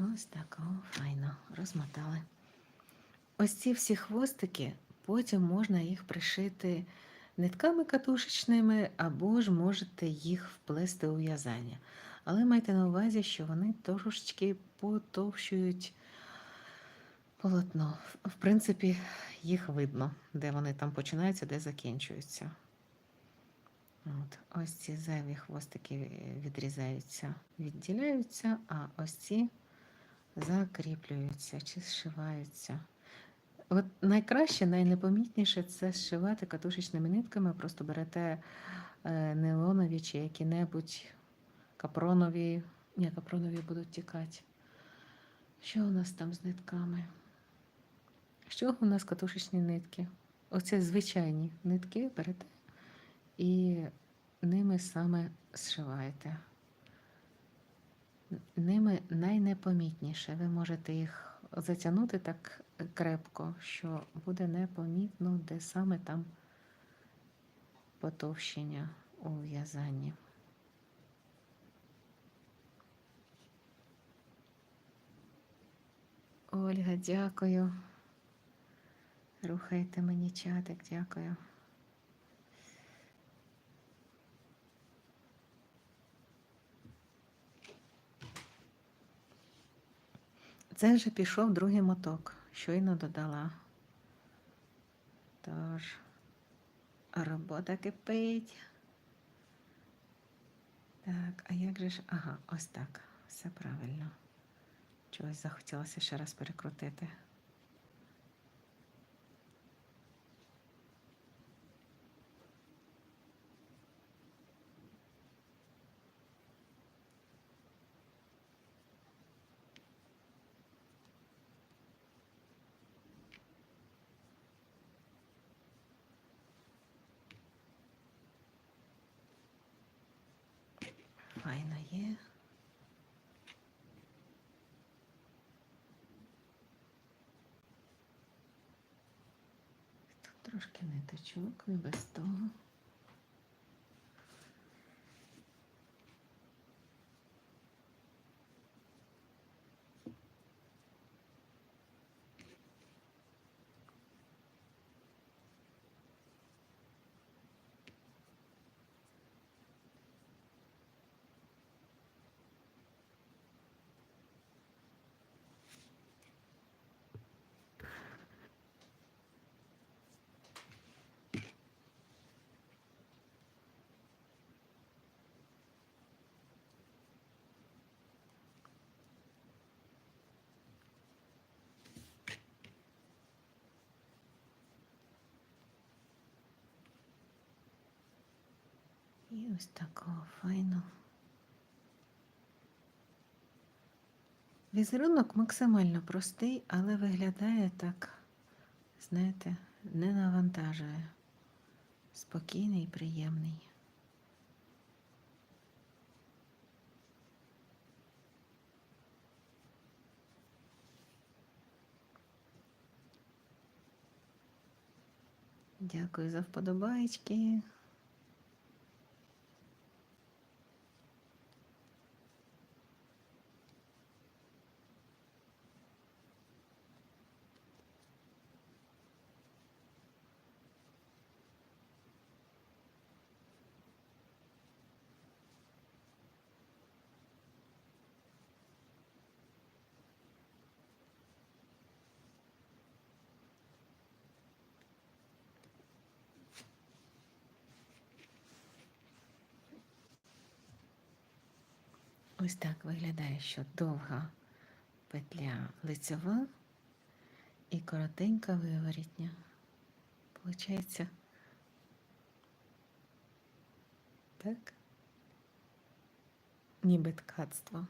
Ось так, о, файно, розмотали. Ось ці всі хвостики, потім можна їх пришити нитками катушечними, або ж можете їх вплести у в'язання. Але майте на увазі, що вони трошечки потовщують полотно. В принципі, їх видно, де вони там починаються, де закінчуються. От, ось ці зайві хвостики відрізаються, відділяються, а ось ці закріплюються чи зшиваються. От найкраще, найнепомітніше це зшивати катушечними нитками. Просто берете е, нейлонові чи які-небудь капронові. Ні, капронові будуть тікати. Що у нас там з нитками? Що у нас катушечні нитки? Оце звичайні нитки берете і ними саме зшиваєте. Ними найнепомітніше. Ви можете їх затягнути так крепко, що буде непомітно, де саме там потовщення у в'язанні. Ольга, дякую. Рухайте мені чатик, дякую. Це вже пішов другий моток, щойно додала. Тож, робота кипить. Так, а як же ж. Ага, ось так. Все правильно. Чогось захотілося ще раз перекрутити. Файно є. Тут трошки ниточок, не без того. І ось такого файно. Візерунок максимально простий, але виглядає так, знаєте, не навантажує. Спокійний і приємний. Дякую за вподобайки. Ось так виглядає, що довга петля лицьова і коротенька виворітня. Получається так? Ніби ткацтво.